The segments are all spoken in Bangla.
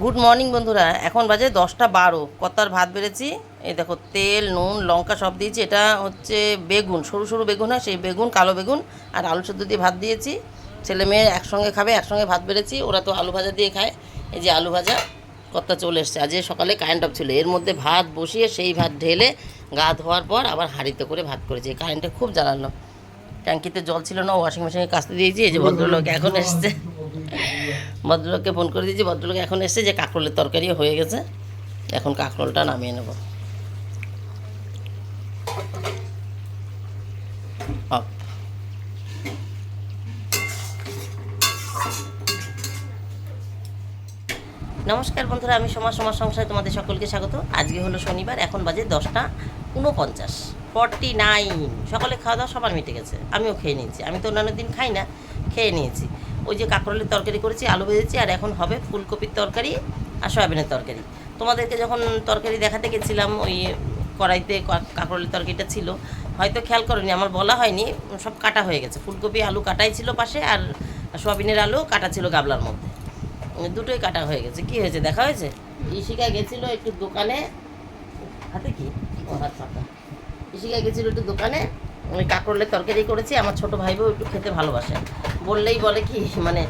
গুড মর্নিং বন্ধুরা। এখন বাজে দশটা বারো। কত্তার ভাত বেড়েছি। এই দেখো, তেল, নুন, লঙ্কা সব দিয়েছি। এটা হচ্ছে বেগুন, সরু সরু বেগুন হয় সেই বেগুন, কালো বেগুন আর আলু সেদ্ধ দিয়ে ভাত দিয়েছি। ছেলে মেয়ে একসঙ্গে খাবে, একসঙ্গে ভাত বেড়েছি। ওরা তো আলু ভাজা দিয়ে খায়। এই যে আলু ভাজা, কত্তা চলে এসছে। আজকে সকালে কারেন্ট অফ ছিল। এর মধ্যে ভাত বসিয়ে সেই ভাত ঢেলে গা ধোয়ার পর আবার হাঁড়িতে করে ভাত করেছি। কারেন্টটা খুব জ্বালানো ট্যাঙ্কিতে জল ছিল না ওয়াশিং মেশিনে কাচতে দিয়েছি। এই যে ভদ্রলোক এখন এসছে। ভদ্রলোককে ফোন করে দিয়েছি, ভদ্রলোক এখন এসে যে কাঁকরোলের তরকারি হয়ে গেছে। এখন কাঁকরোলটা নামিয়ে নেব। নমস্কার বন্ধুরা, আমি সমাজ সমাজ সংসারে তোমাদের সকলকে স্বাগত। আজকে হলো শনিবার, এখন বাজে দশটা উনপঞ্চাশ ফর্টি নাইন। সকালে খাওয়া দাওয়া সবার মিটে গেছে। আমিও খেয়ে নিয়েছি। আমি তো অন্যান্য দিন খাই না, খেয়ে নিয়েছি। ওই যে কাঁকরোলের তরকারি করেছি, আলু ভেজেছি, আর এখন হবে ফুলকপির তরকারি আর সয়াবিনের তরকারি। তোমাদেরকে যখন তরকারি দেখাতে গেছিলাম, ওই কড়াইতে কাঁকরোলের তরকারিটা ছিল, হয়তো খেয়াল করনি, আমার বলা হয়নি, সব কাটা হয়ে গেছে। ফুলকপি, আলু কাটাই ছিল পাশে, আর সয়াবিনের আলু কাটা ছিল গাবলার মধ্যে। দুটোই কাটা হয়ে গেছে। কি হয়েছে, দেখা হয়েছে? ইশিকা গেছিল একটু দোকানে, হাতে কি? ও হাত পাতা। ইশিকা গেছিল একটু দোকানে, ওই কাঁকরোলের তরকারি করেছি, আমার ছোট বউ একটু খেতে ভালোবাসে। বললেই বলে কি মানে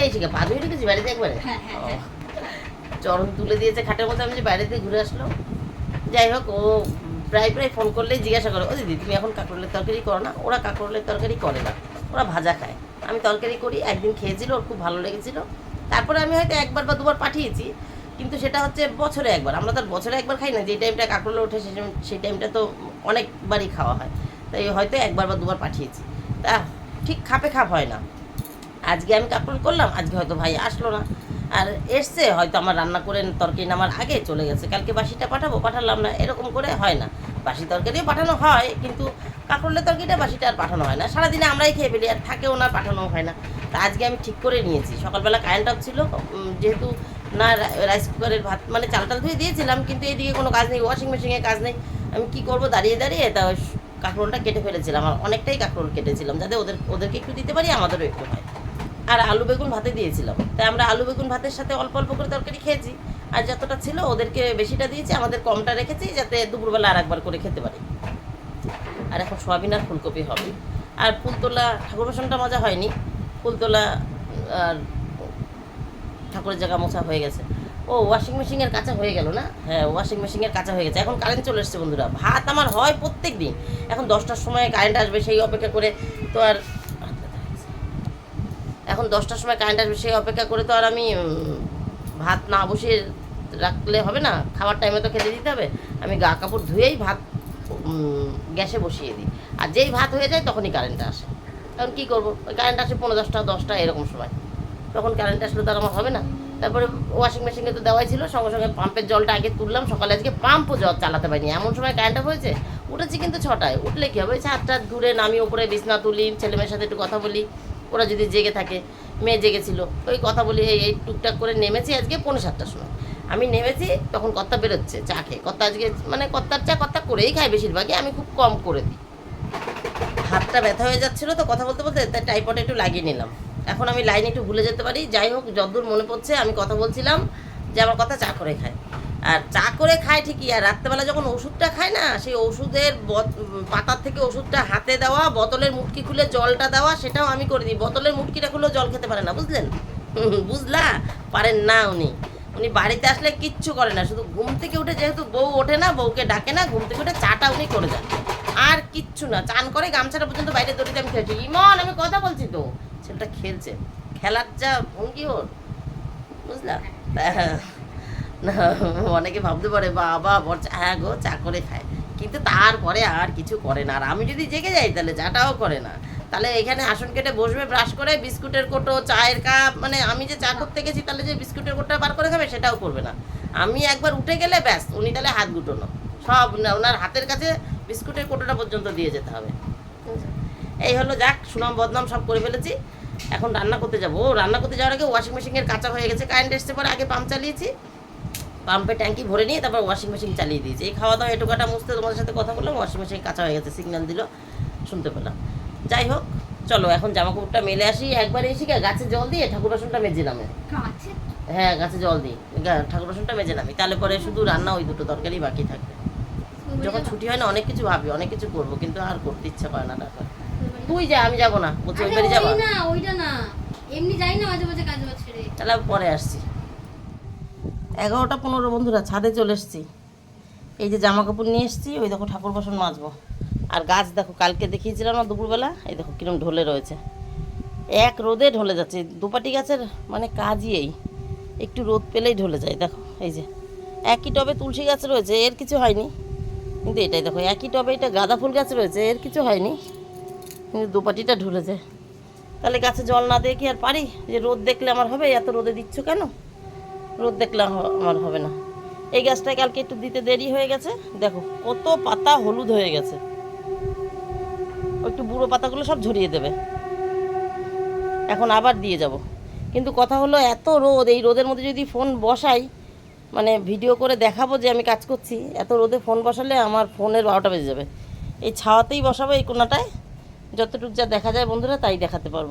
এই ঠিক আছে পা ধুয়ে রেখেছি বাড়িতে একবারে ও, চরণ তুলে দিয়েছে খাটের মধ্যে আমি যে বাইরে দিয়ে ঘুরে আসলো। যাই হোক ও প্রায় প্রায় ফোন করলেই জিজ্ঞাসা করে ও দিদি তুমি এখন কাঁকরোলের তরকারি করো না? ওরা কাঁকরোলের তরকারি করে না ওরা ভাজা খায়। আমি তরকারি করি একদিন খেয়েছিল ওর খুব ভালো লেগেছিল। তারপরে আমি হয়তো একবার বা দুবার পাঠিয়েছি কিন্তু সেটা হচ্ছে বছরে একবার। আমরা তো আর বছরে একবার খাই না যে টাইমটা কাঁকরোলে ওঠে সেই সেই টাইমটা তো অনেকবারই খাওয়া হয়। তাই হয়তো একবার বা দুবার পাঠিয়েছি। তা ঠিক খাপে খাপ হয় না। আজকে আমি কাপড় করলাম, আজকে হয়তো ভাই আসলো না। আর এসছে, হয়তো আমার রান্না করে তরকারি নামার আগে চলে গেছে। কালকে বাসিটা পাঠাবো, পাঠালাম না, এরকম করে হয় না। বাসি তরকারিও পাঠানো হয়, কিন্তু কাঁকরোলের তরকারিটা বাসিটা আর পাঠানো হয় না। সারাদিনে আমরাই খেয়ে ফেলি, আর থাকেও না পাঠানো হয় না। তা আজকে আমি ঠিক করে নিয়েছি। সকালবেলা কারেন্ট অফ ছিল যেহেতু না রাইস কুকারের ভাত মানে চাল টাল ধুয়ে দিয়েছিলাম, কিন্তু এইদিকে কোনো কাজ নেই ওয়াশিং মেশিনে কাজ নেই। আমি কি করব, দাঁড়িয়ে দাঁড়িয়ে, তা কাঁকরোলটা কেটে ফেলেছিলাম, আর অনেকটাই কাঁকরোল কেটেছিলাম, যাতে ওদের, ওদেরকে একটু দিতে পারি, আমাদেরও একটু হয়। আর আলু বেগুন ভাতে দিয়েছিলাম। তাই আমরা আলু বেগুন ভাতের সাথে অল্প অল্প করে তরকারি খেয়েছি, আর যতটা ছিল ওদেরকে বেশিটা দিয়েছি, আমাদের কমটা রেখেছি, যাতে দুপুরবেলা আর একবার করে খেতে পারি। আর এখন সোয়াবিন আর ফুলকপি হবে। আর ফুলতোলা, ঠাকুর বাসনটা মজা হয়নি। ফুলতোলা আর ঠাকুরের জায়গা মোছা হয়ে গেছে। ও ওয়াশিং মেশিনের কাঁচা হয়ে গেল না? হ্যাঁ ওয়াশিং মেশিনের কাঁচা হয়ে গেছে। এখন কারেন্ট চলে এসছে বন্ধুরা। ভাত আমার হয় প্রত্যেক দিন এখন দশটার সময় কারেন্ট আসবে, সেই অপেক্ষা করে তো আর এখন দশটার সময় কারেন্ট আসবে, সেই অপেক্ষা করে তো আর আমি ভাত না বসিয়ে রাখলে হবে না? খাবার টাইমে তো খেতে দিতে হবে। আমি গা কাপড় ধুয়েই ভাত গ্যাসে বসিয়ে দিই। আর যেই ভাত হয়ে যায় তখনই কারেন্ট আসে। তখন কী করব? কারেন্ট আসে পনেরো দশটা দশটা এরকম সময়। তখন কারেন্ট আসলে তো আর আমার হবে না। তারপরে ওয়াশিং মেশিনে তো দেওয়াই ছিল, সঙ্গে সঙ্গে পাম্পের জলটা আগে তুললাম, সকালে আজকে পাম্পও জল চালাতে পারিনি। এমন সময় কারেন্ট হয়েছে, উঠেছি কিন্তু ছটায়, উঠলে কী হবে? ওই ছাদ টাদ ঘুরে নামি উপরে বিছনা তুলি ছেলে মেয়ের সাথে একটু কথা বলি, ওরা যদি জেগে থাকে, মেয়ে জেগেছিল, ওই কথা বলি, এই এই টুকটাক করে নেমেছি আজকে পৌনে সাতটার সময়। আমি নেমেছি, তখন কর্তা বেরোচ্ছে, চা খেয়ে। কর্তা আজকে মানে কর্তার চা কর্তা করেই খায় বেশিরভাগই, আমি খুব কম করে দিই। হাতটা ব্যথা হয়ে যাচ্ছিল তো কথা বলতে বলতে, তাই টাইপটা একটু লাগিয়ে নিলাম। এখন আমি লাইন একটু ভুলে যেতে পারি। যাই হোক যতদূর মনে পড়ছে, আমি কথা বলছিলাম যে আমার কথা চা করে খায়। আর চা করে খায় ঠিকই, আর রাত্রেবেলা যখন ওষুধটা খায় না, সেই ওষুধের পাতার থেকে ওষুধটা হাতে দেওয়া, বোতলের মুটকি খুলে জলটা দেওয়া, সেটাও আমি করে দিই। বোতলের মুটকিটা খুলেও জল খেতে পারে না, বুঝলেন? বুঝলা? পারেন না উনি। উনি বাড়িতে আসলে কিচ্ছু করে না, শুধু ঘুম থেকে উঠে যেহেতু বউ ওঠে না, বউকে ডাকে না, ঘুম থেকে উঠে চাটা উনি করে যান আর কিচ্ছু না, চান করে গামছাটা পর্যন্ত বাইরে দড়িতে আমি খেয়েছি ইমন, আমি কথা বলছি তো। ছেলেটা খেলছে। খেলার যা ভঙ্গি ওর, বুঝলা? অনেকে ভাবতে পারে, বাবা, বর হ্যাঁ গো, চা করে খায়। কিন্তু তারপরে আর কিছু করে না। আর আমি যদি জেগে যাই, তাহলে চাটাও করে না। তাহলে এখানে আসন কেটে বসবে, ব্রাশ করে, বিস্কুটের কোটো, চায়ের কাপ মানে আমি যে চা করতে গেছি, তাহলে যে বিস্কুটের কোটোটা বার করে খাবে, সেটাও করবে না। আমি একবার উঠে গেলে, ব্যাস, উনি তাহলে হাত গুটোনো। সব ওনার হাতের কাছে বিস্কুটের কোটোটা পর্যন্ত দিয়ে যেতে হবে। এই হলো যাক সুনাম বদনাম সব করে ফেলেছি। এখন রান্না করতে যাব। ও রান্না করতে যাওয়ার আগে ওয়াশিং মেশিনের কাঁচা হয়ে গেছে। কারেন্ট এসছে পরে আগে পাম্প চালিয়েছি। পাম্পে ট্যাঙ্কি ভরে নিয়ে তারপর ওয়াশিং মেশিন চালিয়ে দিয়েছি। এই খাওয়া দাওয়া এটুকাটা মুছতে তোমাদের সাথে কথা বললাম ওয়াশিং মেশিন কাঁচা হয়ে গেছে সিগন্যাল দিল শুনতে পেলাম। যাই হোক চলো এখন জামা কাপড়টা মেলে আসি। একবার এসি গা গাছে জল দিয়ে ঠাকুর বাসনটা মেজে নামে। হ্যাঁ গাছে জল দিই ঠাকুর বাসনটা মেজে নামি। তাহলে পরে শুধু রান্না ওই দুটো তরকারি বাকি থাকবে। যখন ছুটি হয় না অনেক কিছু ভাবি অনেক কিছু করব কিন্তু আর করতে ইচ্ছা করে না টাকা তুই যা আমি যাব না। বলছি ওই বাড়ি যাব? না ওইটা না। এমনি যাই না মাঝে মাঝে কাজ বাজ ছেড়ে তাহলে পরে আসছি। এগারোটা পনেরো বন্ধুরা ছাদে চলে এসছি। এই যে জামা কাপড় নিয়ে এসছি ওই দেখো ঠাকুর বাসন মাজবো। আর গাছ দেখো কালকে দেখিয়েছিলাম না দুপুরবেলা এই দেখো কিরম ঢলে রয়েছে। এক রোদে ঢলে যাচ্ছে দুপাটি গাছের মানে কাজই এই। একটু রোদ পেলেই ঢলে যায় দেখো এই যে। একই টবে তুলসী গাছ রয়েছে এর কিছু হয়নি। কিন্তু এটাই দেখো একই টবে এটা গাঁদা ফুল গাছ রয়েছে এর কিছু হয়নি। কিন্তু দুপাটিটা ঢলে যায়। তাহলে গাছে জল না দিয়ে কি আর পারি? যে রোদ দেখলে আমার হবে, এত রোদে দিচ্ছ কেন? রোদ দেখলে আম- আমার হবে না। এই গাছটা কালকে একটু দিতে দেরি হয়ে গেছে। দেখো, কত পাতা হলুদ হয়ে গেছে। একটু বুড়ো পাতাগুলো সব ঝরিয়ে দেবে। এখন আবার দিয়ে যাব। কিন্তু কথা হলো, এত রোদ, এই রোদের মধ্যে যদি ফোন বসাই মানে ভিডিও করে দেখাবো যে আমি কাজ করছি, এত রোদে ফোন বসালে আমার ফোনের বারোটা বেজে যাবে। এই ছাওয়াতেই বসাবো এই কোনাটায় যতটুকু যা দেখা যায় বন্ধুরা তাই দেখাতে পারব।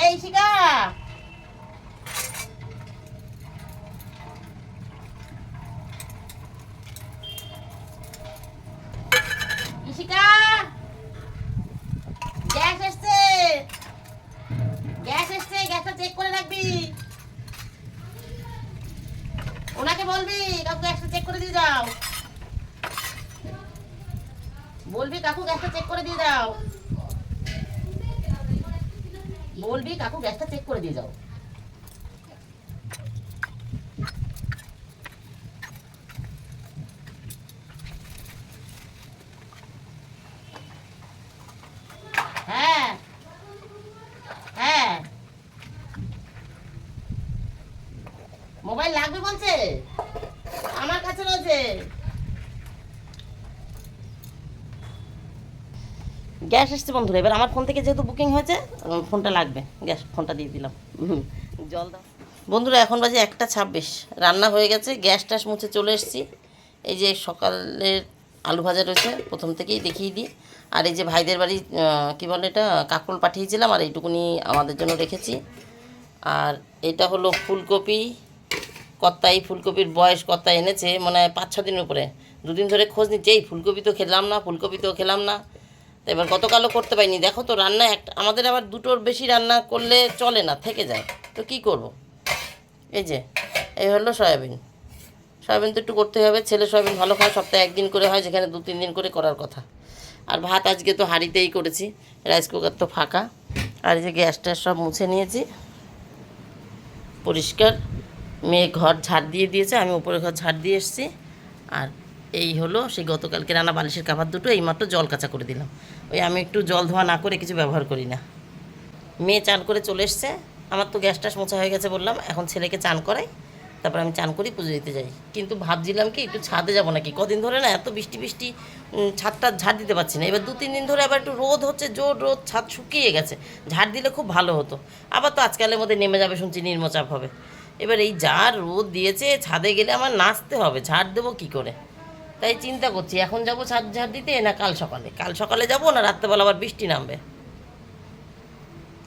এই শিকা ইশিকা গ্যাস এসছে গ্যাস এসছে গ্যাসটা চেক করে রাখবি ওনাকে বলবি কাকু গ্যাসটা চেক করে দিয়ে যাও বলবি কাকু গ্যাসটা চেক করে দিয়ে যাও বলবি কাকু গ্যাসটা চেক করে দিয়ে যাও হ্যাঁ হ্যাঁ মোবাইল লাগবে বলছে আমার কাছে রয়েছে গ্যাস এসছে বন্ধুরা। এবার আমার ফোন থেকে যেহেতু বুকিং হয়েছে ফোনটা লাগবে। গ্যাস ফোনটা দিয়ে দিলাম। জল দাও। বন্ধুরা, এখন বাজে একটা ছাব্বিশ। রান্না হয়ে গেছে, গ্যাস ট্যাস মুছে চলে এসেছি। এই যে সকালের আলু ভাজা রয়েছে, প্রথম থেকেই দেখিয়ে দিই। আর এই যে ভাইদের বাড়ি কী বলে এটা, কাকরোল পাঠিয়েছিলাম, আর এইটুকুনি আমাদের জন্য রেখেছি। আর এটা হলো ফুলকপি কর্তা এই ফুলকপির বয়স কর্তা এনেছে মানে পাঁচ ছ দিনের উপরে। দুদিন ধরে খোঁজ নিচ্ছে, এই ফুলকপি তো খেলাম না, ফুলকপি তো খেলাম না। তো এবার গতকালও করতে পারিনি। দেখো তো রান্না একটা আমাদের আবার দুটোর বেশি রান্না করলে চলে না, থেকে যায়। তো কি করব? এই যে, এই হলো সয়াবিন। সয়াবিন তো একটু করতে হবে। ছেলে সয়াবিন ভালো খায়, সপ্তাহে একদিন করে হয়, যেখানে দু তিন দিন করে করার কথা। আর ভাত আজকে তো হাঁড়িতেই করেছি, রাইস কুকার তো ফাঁকা। আর এই যে গ্যাস ট্যাস সব মুছে নিয়েছি। পরিষ্কার। মেয়ে ঘর ঝাড় দিয়ে দিয়েছে, আমি উপরে ঘর ঝাড় দিয়ে এসেছি। আর এই হলো, সেই গতকালকে রান্না বালিশের কাভার দুটো, এইমাত্র জল কাঁচা করে দিলাম। ওই আমি একটু জল ধোয়া না করে কিছু ব্যবহার করি না। মেয়ে চান করে চলে এসছে। আমার তো গ্যাস ট্যাস মোছা হয়ে গেছে বললাম, এখন ছেলেকে চান করাই, তারপর আমি চান করি, পুজো দিতে যাই। কিন্তু ভাবছিলাম কি, একটু ছাদে যাব নাকি? কদিন ধরে না এত বৃষ্টি বৃষ্টি ছাদটা ঝাড় দিতে পারছি না। এবার দু তিন দিন ধরে আবার একটু রোদ হচ্ছে, জোর রোদ, ছাদ শুকিয়ে গেছে। ঝাড় দিলে খুব ভালো হতো। আবার তো আজকালের মধ্যে নেমে যাবে শুনছি, নির্মচাপ হবে। এবার এই যা রোদ দিয়েছে, ছাদে গেলে আমার নাচতে হবে। ঝাড় দেবো কী করে? তাই চিন্তা করছি, এখন যাব ছাদ ঝাড় দিতে না কাল সকালে? কাল সকালে যাব না রাত্রেবেলা আবার বৃষ্টি নামবে?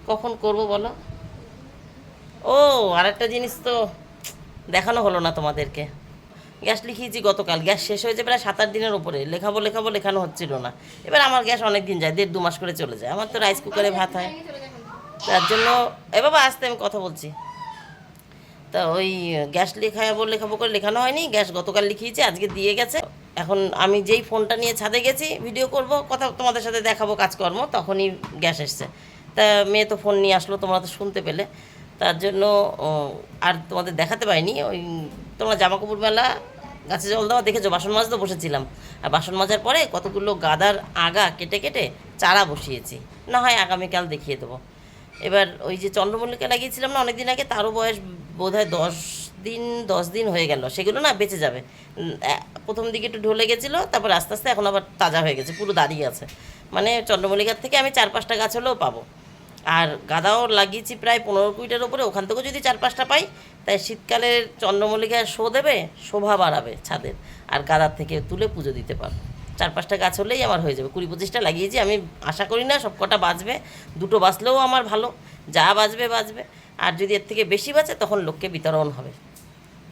কখন করব বলো? ও আর একটা জিনিস তো দেখানো হলো না তোমাদেরকে। গ্যাস লিখিয়েছি গতকাল, গ্যাস শেষ হয়েছে প্রায় সাত আট দিনের উপরে। লেখাবো লেখাবো, লেখানো হচ্ছিল না। এবার আমার গ্যাস অনেক দিন যায়, দেড় দু মাস করে চলে যায়। আমার তো রাইস কুকারে ভাত হয়। তার জন্য, এ বাবা, আসতে আমি কথা বলছি। তা ওই গ্যাস লেখাবো লেখাবো করে লেখানো হয়নি। গ্যাস গতকাল লিখিয়েছি, আজকে দিয়ে গেছে। এখন আমি যেই ফোনটা নিয়ে ছাদে গেছি ভিডিও করব, কথা তোমাদের সাথে দেখাবো কাজকর্ম, তখনই গ্যাস এসছে। তা মেয়ে তো ফোন নিয়ে আসলো তোমরা তো শুনতে পেলে। তার জন্য আর তোমাদের দেখাতে পাইনি ওই তোমরা জামা কাপড় মেলা, গাছে জল দেওয়া দেখেছ, বাসন মাজতে বসেছিলাম। আর বাসন মাজার পরে কতগুলো গাদার আগা কেটে কেটে চারা বসিয়েছি। না হয় আগামীকাল দেখিয়ে দেবো। এবার ওই যে চন্দ্রমল্লিকা লাগিয়েছিলাম না অনেক দিন আগে, তারও বয়স বোধ হয় দশ দিন, দশ দিন হয়ে গেল, সেগুলো না বেঁচে যাবে। প্রথম দিকে একটু ঢলে গেছিল, তারপর আস্তে আস্তে এখন আবার তাজা হয়ে গেছে, পুরো দাঁড়িয়ে আছে। মানে চন্দ্রমল্লিকার থেকে আমি চার পাঁচটা গাছ হলেও পাবো। আর গাঁদাও লাগিয়েছি প্রায় পনেরো কুইটার উপরে, ওখান থেকেও যদি চার পাঁচটা পাই, তাই শীতকালের চন্দ্রমল্লিকায় শো দেবে শোভা বাড়াবে ছাদের, আর গাঁদার থেকে তুলে পুজো দিতে পারব। চার পাঁচটা গাছ হলেই আমার হয়ে যাবে। কুড়ি পঁচিশটা লাগিয়েছি, আমি আশা করি না সব কটা বাঁচবে, দুটো বাঁচলেও আমার ভালো, যা বাঁচবে বাঁচবে। আর যদি এর থেকে বেশি বাঁচে, তখন লোককে বিতরণ হবে।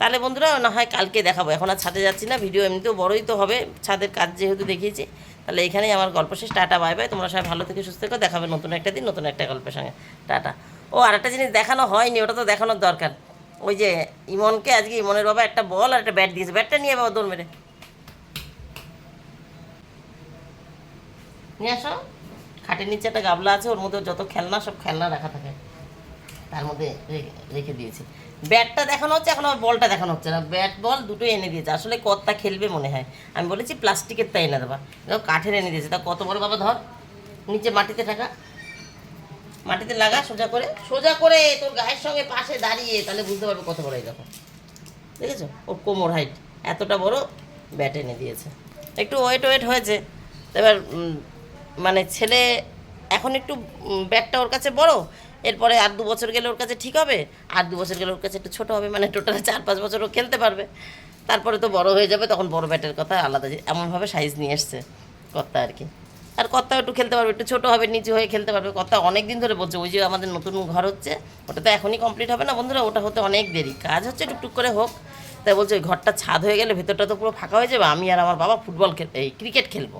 তাহলে বন্ধুরা, না হয় কালকে দেখাবো। এখন আর ছাদে যাচ্ছি না, ভিডিও এমনিতেও বড়ই তো হবে, ছাদের কাজ যেহেতু দেখিয়েছি। তাহলে এখানেই আমার গল্প শেষ, টাটা, বাই বাই। তোমরা সবাই ভালো থেকে, সুস্থ থেকো, দেখাবে নতুন একটা দিন, নতুন একটা গল্পের সঙ্গে। টাটা। ও আর একটা জিনিস দেখানো হয়নি, ওটা তো দেখানোর দরকার। ওই যে ইমনকে, আজকে ইমনের বাবা একটা বল আর একটা ব্যাট দিয়েছে। ব্যাটটা নিয়ে বাবা দৌড় মেরে। নিয়ে আসো। খাটের নিচে একটা গাবলা আছে, ওর মধ্যে যত খেলনা, সব খেলনা রাখা থাকে। তার মধ্যে রেখে দিয়েছি। ব্যাটটা দেখানো হচ্ছে, এখন আমার বলটা দেখানো হচ্ছে না। ব্যাট, বল দুটোই এনে দিয়েছে। আসলে কতটা খেলবে মনে হয়। আমি বলেছি প্লাস্টিকের তা এনে দেবা। কাঠের এনে দিয়েছে। তা কত বড় বাবা, ধর। নিচে মাটিতে থাকা মাটিতে লাগা, সোজা করে। সোজা করে তোর গায়ের সঙ্গে পাশে দাঁড়িয়ে, তাহলে বুঝতে পারব কত বড় দেখো। দেখেছ? ওর কোমর হাইট এতটা বড় ব্যাট এনে দিয়েছে। একটু ওয়েট ওয়েট হয়েছে। এবার মানে ছেলে এখন একটু ব্যাটটা ওর কাছে বড়। এরপরে আর দু বছর গেলে ওর কাছে ঠিক হবে, আর দু বছর গেলে ওর কাছে একটু ছোটো হবে মানে টোটাল চার পাঁচ বছর ও খেলতে পারবে। তারপরে তো বড় হয়ে যাবে, তখন বড় ব্যাটের কথা আলাদা এমনভাবে সাইজ নিয়ে এসছে কর্তা আর কি। আর কর্তা একটু খেলতে পারবে, একটু ছোটো হবে, নিচু হয়ে খেলতে পারবে। কর্তা অনেক দিন ধরে বলছে, ওই যে আমাদের নতুন ঘর হচ্ছে, ওটা তো এখনই কমপ্লিট হবে না বন্ধুরা, ওটা হতে অনেক দেরি। কাজ হচ্ছে টুকটুক করে হোক। তাই বলছে, ওই ঘরটা ছাদ হয়ে গেলে ভেতরটা তো পুরো ফাঁকা হয়ে যাবে, আমি আর আমার বাবা ফুটবল খেল এই ক্রিকেট খেলব।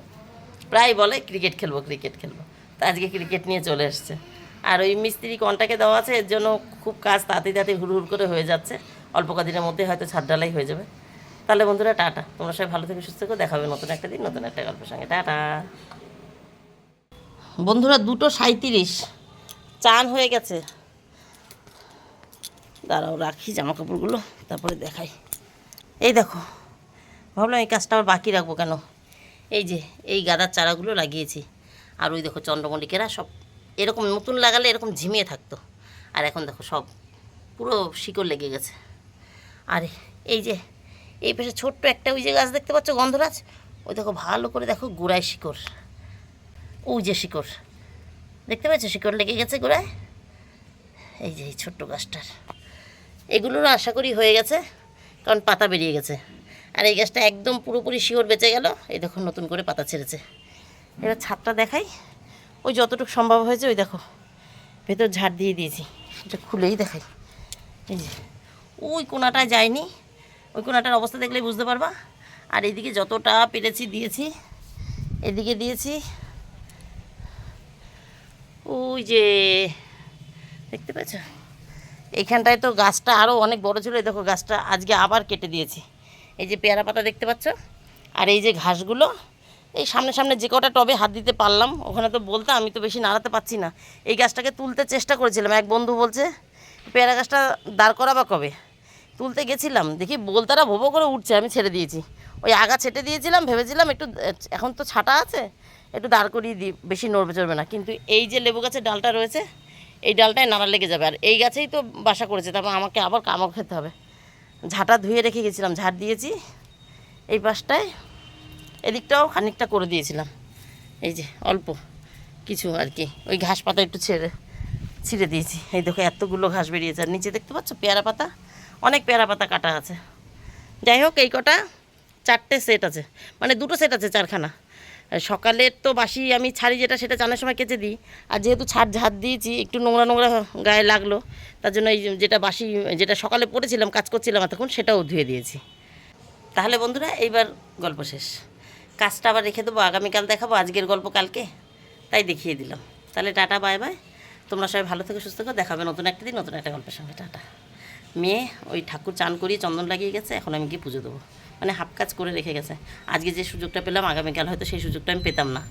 প্রায় বলে ক্রিকেট খেলব ক্রিকেট খেলব। তা আজকে ক্রিকেট নিয়ে চলে এসছে। আর ওই মিস্ত্রি কন্টাকে দেওয়া আছে, এর জন্য খুব কাজ তাড়াতাড়ি তাড়াতাড়ি হুড় হুড় করে হয়ে যাচ্ছে। অল্প কদিনের মধ্যে হয়তো ছাদ ঢালাই হয়ে যাবে। তাহলে বন্ধুরা, টাটা। তোমরা সবাই ভালো থেকে, সুস্থ থেকো। দেখাবে নতুন একটা দিন, নতুন একটা গল্পের সঙ্গে। টাটা। বন্ধুরা, দুটো সাঁইত্রিশ। চান হয়ে গেছে। দাঁড়াও, রাখি জামা কাপড়গুলো তারপরে দেখাই। এই দেখো, ভাবলাম এই কাজটা আবার বাকি রাখব কেন? এই যে, এই গাদার চারাগুলো লাগিয়েছি। আর ওই দেখো চন্দ্রমল্লিকেরা সব এরকম নতুন লাগালে এরকম ঝিমিয়ে থাকতো। আর এখন দেখো সব পুরো শিকড় লেগে গেছে। আর এই যে, এই পাশে ছোট্ট একটা ওই যে গাছ দেখতে পাচ্ছ, গন্ধরাজ? ওই দেখো ভালো করে দেখো গোড়ায় শিকড়। ওই যে শিকড়। দেখতে পাচ্ছ শিকড় লেগে গেছে গোড়ায়? এই যে এই ছোট্ট গাছটার। এগুলোরও আশা করি হয়ে গেছে, কারণ পাতা বেরিয়ে গেছে। আর এই গাছটা একদম পুরোপুরি শিওর বেঁচে গেল। এই দেখো নতুন করে পাতা ছেড়েছে। এবার ছাদটা দেখাই। ওই যতটুকু সম্ভব হয়েছে, ওই দেখো, ভেতর ঝাড় দিয়ে দিয়েছি। এটা খুলেই দেখাই। এই যে, ওই কোনাটায় যায়নি। ওই কোনাটার অবস্থা দেখলেই বুঝতে পারবা। আর এইদিকে যতটা পেরেছি দিয়েছি, এদিকে দিয়েছি। ওই যে, দেখতে পাচ্ছ এইখানটায় তো গাছটা আরও অনেক বড় ছিল। এই দেখো, গাছটা আজকে আবার কেটে দিয়েছি। এই যে পেয়ারা পাতা দেখতে পাচ্ছ? আর এই যে ঘাসগুলো এই সামনে সামনে যে কটা টবে হাত দিতে পারলাম, ওখানে তো বলতে আমি তো বেশি নাড়াতে পারছি না। এই গাছটাকে তুলতে চেষ্টা করেছিলাম, এক বন্ধু বলছে, পেয়ারা গাছটা দাঁড় করাবা কবে? তুলতে গেছিলাম, দেখি বলতারা ভোবো করে উঠছে, আমি ছেড়ে দিয়েছি। ওই আগা ছেটে দিয়েছিলাম, ভেবেছিলাম একটু, এখন তো ছাটা আছে, একটু দাঁড় করিয়ে দিই, বেশি নড়বে চড়বে না। কিন্তু এই যে লেবু গাছের ডালটা রয়েছে, এই ডালটায় নাড়া লেগে যাবে। আর এই গাছেই তো বাসা করেছে, তারপর আমাকে আবার কামড় খেতে হবে। ঝাঁটা ধুয়ে রেখে গেছিলাম ঝাড় দিয়েছি, এই পাশটায়। এদিকটাও খানিকটা করে দিয়েছিলাম। এই যে, অল্প কিছু আর কি। ওই ঘাস পাতা একটু ছেড়ে, ছিঁড়ে দিয়েছি। এই দেখো, এতগুলো ঘাস বেরিয়েছে। আর নিচে দেখতে পাচ্ছ পেয়ারা পাতা? অনেক পেয়ারা পাতা কাটা আছে। যাই হোক, এই কটা, চারটে সেট আছে। মানে দুটো সেট আছে চারখানা। সকালের তো বাসি, আমি ছাড়ি যেটা, সেটা চানের সময় কেচে দিই। আর যেহেতু ছাড় ঝাড় দিয়েছি, একটু নোংরা নোংরা গায়ে লাগল, তার জন্য এই যেটা বাসি, যেটা সকালে পড়েছিলাম, কাজ করছিলাম এতক্ষণ, সেটাও ধুয়ে দিয়েছি। তাহলে বন্ধুরা, এইবার গল্প শেষ। কাজটা আবার রেখে দেবো, আগামীকাল দেখাবো, আজকের গল্প কালকে। তাই দেখিয়ে দিলাম। তাহলে টাটা, বাই বাই। তোমরা সবাই ভালো থেকে, সুস্থ থাকো। দেখাবে নতুন একটা দিন, নতুন একটা গল্পের সঙ্গে। টাটা। মেয়ে, ওই ঠাকুর চান করিয়ে চন্দন লাগিয়ে গেছে, এখন আমি গিয়ে পুজো দেবো। মানে হাফ কাজ করে রেখে গেছে। আজকে যে সুযোগটা পেলাম, আগামীকাল হয়তো সেই সুযোগটা আমি পেতাম না।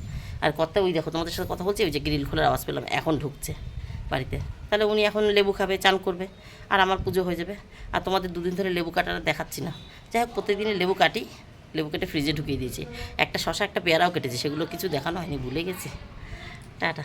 আর কথা ওই দেখো, তোমাদের সাথে কথা বলছি, ওই যে গ্রিল খোলার আওয়াজ পেলাম, এখন ঢুকছে বাড়িতে। তাহলে উনি এখন লেবু খাবে, চান করবে, আর আমার পুজো হয়ে যাবে। আর তোমাদের দুদিন ধরে লেবু কাটাটা দেখাচ্ছি না। যাই হোক, প্রতিদিনই লেবু কাটি লেবু কেটে ফ্রিজে ঢুকিয়ে দিয়েছে। একটা শশা একটা পেয়ারাও কেটেছে, সেগুলো কিছু দেখানো হয়নি, ভুলে গেছে। টাটা।